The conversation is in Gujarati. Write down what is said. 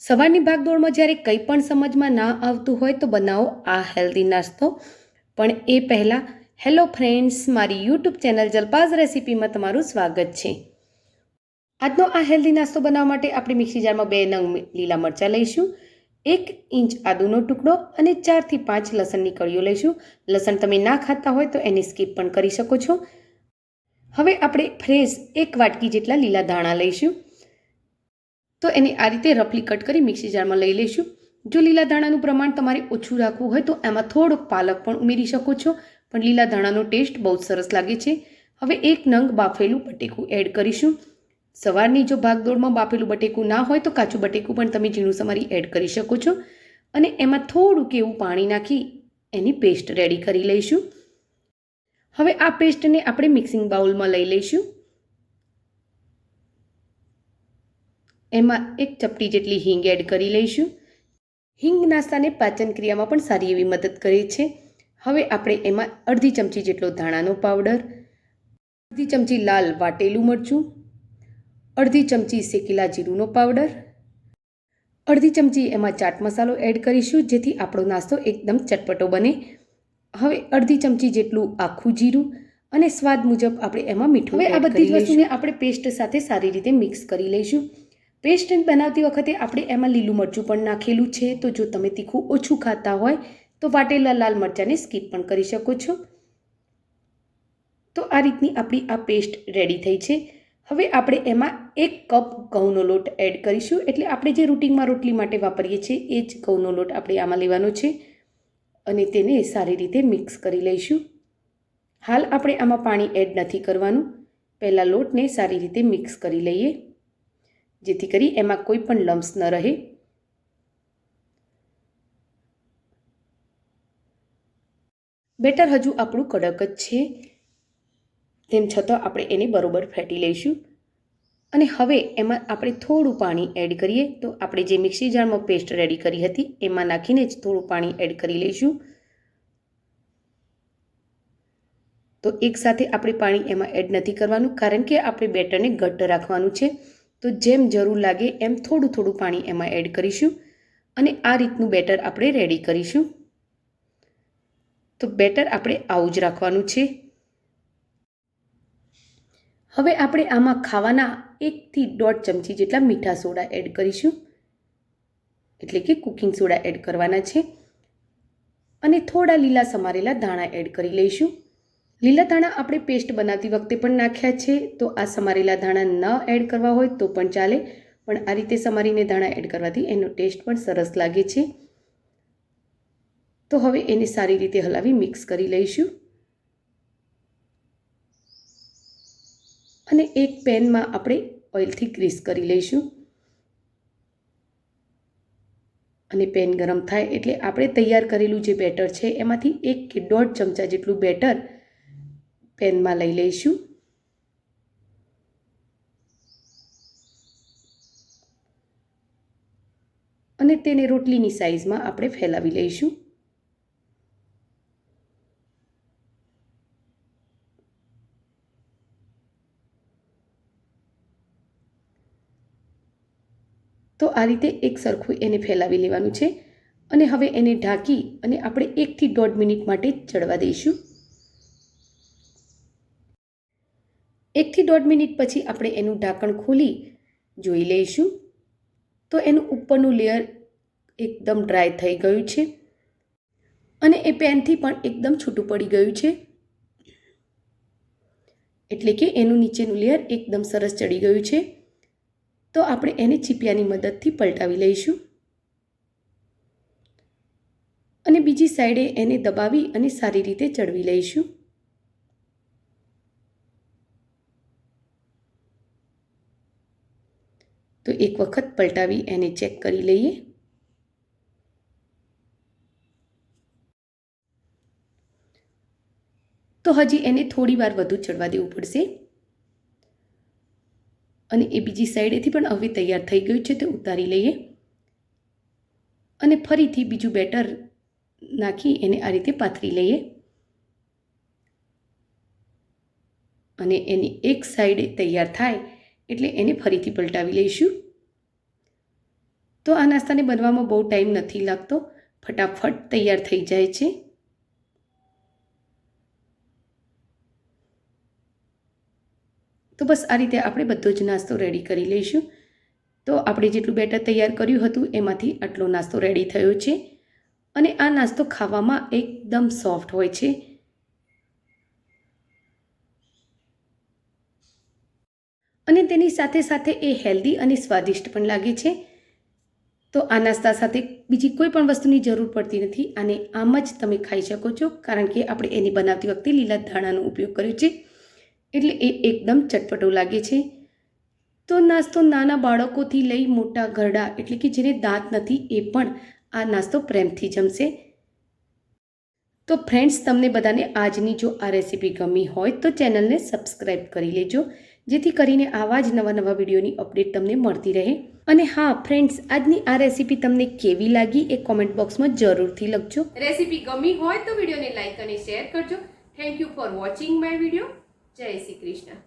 સવારની ભાગદોડમાં જ્યારે કંઈ પણ સમજમાં ના આવતું હોય તો બનાવો આ હેલ્ધી નાસ્તો. પણ એ પહેલાં હેલો ફ્રેન્ડ્સ, મારી યુટ્યુબ ચેનલ જલપાઝ રેસિપીમાં તમારું સ્વાગત છે. આજનો આ હેલ્ધી નાસ્તો બનાવવા માટે આપણે મિક્સી જારમાં બે નંગ લીલા મરચાં લઈશું, એક ઇંચ આદુનો ટુકડો અને ચારથી પાંચ લસણની કળીઓ લઈશું. લસણ તમે ના ખાતા હોય તો એને સ્કીપ પણ કરી શકો છો. હવે આપણે ફ્રેશ એક વાટકી જેટલા લીલા ધાણા લઈશું. તો એને આ રીતે રફલી કટ કરી મિક્સી જારમાં લઈ લઈશું જો લીલા ધાણાનું પ્રમાણ તમારે ઓછું રાખવું હોય તો એમાં થોડોક પાલક પણ ઉમેરી શકો છો. પણ લીલા ધાણાનો ટેસ્ટ બહુ જ સરસ લાગે છે. હવે એક નંગ બાફેલું બટેકું એડ કરીશું. સવારની જો ભાગદોડમાં બાફેલું બટેકું ના હોય તો કાચું બટેકું પણ તમે ઝીણું સમારી એડ કરી શકો છો. અને એમાં થોડુંક એવું પાણી નાખી એની પેસ્ટ રેડી કરી લઈશું. હવે આ પેસ્ટને આપણે મિક્સિંગ બાઉલમાં લઈ લઈશું. એમાં એક ચપટી જેટલી હિંગ એડ કરી લઈશું. હિંગ નાસ્તાને પાચન ક્રિયામાં પણ સારી એવી મદદ કરે છે. હવે આપણે એમાં અડધી ચમચી જેટલો ધાણાનો પાવડર અડધી ચમચી લાલ વાટેલું મરચું અડધી ચમચી શેકેલા જીરુંનો પાવડર અડધી ચમચી એમાં ચાટ મસાલો એડ કરીશું જેથી આપણો નાસ્તો એકદમ ચટપટો બને. હવે અડધી ચમચી જેટલું આખું જીરું અને સ્વાદ મુજબ આપણે એમાં મીઠું હવે આ બધી વસ્તુને આપણે પેસ્ટ સાથે સારી રીતે મિક્સ કરી લઈશું. પેસ્ટ બનાવતી વખતે આપણે એમાં લીલું મરચું પણ નાખેલું છે. તો જો તમે તીખું ઓછું ખાતા હોય, તો વાટેલા લાલ મરચાંને સ્કીપ પણ કરી શકો છો. તો આ રીતની આપણી આ પેસ્ટ રેડી થઈ છે. હવે આપણે એમાં એક કપ ઘઉંનો લોટ એડ કરીશું. એટલે આપણે જે રૂટિનમાં રોટલી માટે વાપરીએ છીએ, એ જ ઘઉંનો લોટ આપણે આમાં લેવાનો છે. અને તેને સારી રીતે મિક્સ કરી લઈશું. હાલ આપણે આમાં પાણી એડ નથી કરવાનું. પહેલાં લોટને સારી રીતે મિક્સ કરી લઈએ. જેથી કરી એમાં કોઈ પણ લમ્સ ન રહે. બેટર હજુ આપણું કડક જ છે. તેમ છતાં આપણે એને બરોબર ફેટી લઈશું. અને હવે એમાં આપણે થોડું પાણી એડ કરીએ. તો આપણે જે મિક્સી જારમાં પેસ્ટ રેડી કરી હતી, એમાં નાખીને જ થોડું પાણી એડ કરી લઈશું. તો એકસાથે આપણે પાણી એમાં એડ નથી કરવાનું, કારણ કે આપણે બેટરને ઘટ્ટ રાખવાનું છે. તો જેમ જરૂર લાગે એમ થોડું થોડું પાણી એમાં એડ કરીશું અને આ રીતનું બેટર આપણે રેડી કરીશું. તો બેટર આપણે આવું જ રાખવાનું છે. હવે આપણે આમાં ખાવાના એકથી દોઢ ચમચી જેટલા મીઠા સોડા એડ કરીશું. એટલે કે કુકિંગ સોડા એડ કરવાના છે. અને થોડા લીલા સમારેલા ધાણા એડ કરી લઈશું. લીલા ધાણા આપણે પેસ્ટ બનાવતી વખતે પણ નાખ્યા છે, તો આ સમારેલા ધાણા ન એડ કરવા હોય તો પણ ચાલે, પણ આ રીતે સમારીને ધાણા એડ કરવાથી એનો ટેસ્ટ પણ સરસ લાગે છે. તો હવે એને સારી રીતે હલાવી મિક્સ કરી લઈશું. અને એક પેનમાં આપણે ઓઇલથી ગ્રીસ કરી લઈશું. અને પેન ગરમ થાય એટલે આપણે તૈયાર કરેલું જે બેટર છે, એમાંથી એક કે દોઢ ચમચા જેટલું બેટર પેનમાં લઈ લઈશું અને તેને રોટલીની સાઈઝમાં આપણે ફેલાવી લઈશું. તો આ રીતે એક સરખું એને ફેલાવી લેવાનું છે. અને હવે એને ઢાંકી અને આપણે એકથી દોઢ મિનિટ માટે ચડવા દઈશું. એકથી દોઢ મિનિટ પછી આપણે એનું ઢાંકણ ખોલી જોઈ લઈશું. તો એનું ઉપરનું લેયર એકદમ ડ્રાય થઈ ગયું છે અને એ પેનથી પણ એકદમ છૂટું પડી ગયું છે. એટલે કે એનું નીચેનું લેયર એકદમ સરસ ચડી ગયું છે. તો આપણે એને ચીપિયાની મદદથી પલટાવી લઈશું. અને બીજી સાઈડે એને દબાવી અને સારી રીતે ચડવી લઈશું. તો એક વખત પલટાવી એને ચેક કરી લઈએ. તો હજી એને થોડી વાર વધુ ચડવા દેવું પડશે. અને એ બીજી સાઈડેથી પણ હવે તૈયાર થઈ ગયું છે તે ઉતારી લઈએ. અને ફરીથી બીજું બેટર નાખી એને આ રીતે પાથરી લઈએ. અને એની એક સાઈડે તૈયાર થાય એટલે એને ફરીથી પલટાવી લઈશું. તો આ નાસ્તાને બનવામાં બહુ ટાઈમ નથી લાગતો. ફટાફટ તૈયાર થઈ જાય છે. તો બસ આ રીતે આપણે બધો જ નાસ્તો રેડી કરી લઈશું. તો આપણે જેટલું બેટર તૈયાર કર્યું હતું, એમાંથી આટલો નાસ્તો રેડી થયો છે. અને આ નાસ્તો ખાવામાં એકદમ સોફ્ટ હોય છે. અને તેની સાથે સાથે એ હેલ્ધી અને સ્વાદિષ્ટ પણ લાગે છે. તો આ નાસ્તા સાથે બીજી કોઈ પણ વસ્તુની જરૂર પડતી નથી અને આમ જ તમે ખાઈ શકો છો, કારણ કે આપણે એની બનાવતી વખતે લીલા ધાણાનો ઉપયોગ કર્યો છે. એટલે એ એકદમ ચટપટો લાગે છે. તો નાસ્તો નાના બાળકોથી લઈ મોટા ઘરડા એટલે કે જેને દાંત નથી એ પણ આ નાસ્તો પ્રેમથી જમશે. તો ફ્રેન્ડ્સ, તમને બધાને આજની જો આ રેસીપી ગમી હોય તો ચેનલને સબસ્ક્રાઈબ કરી લેજો. જેથી કરીને આવા જ નવા નવા વિડીયોની અપડેટ તમને મળતી રહે. અને હા ફ્રેન્ડ્સ આજની આ રેસીપી તમને કેવી લાગી એ કોમેન્ટ બોક્સમાં જરૂરથી લખજો. રેસીપી ગમી હોય તો વિડીયોને લાઈક અને શેર કરજો. Thank you for watching my video જય શ્રી કૃષ્ણ.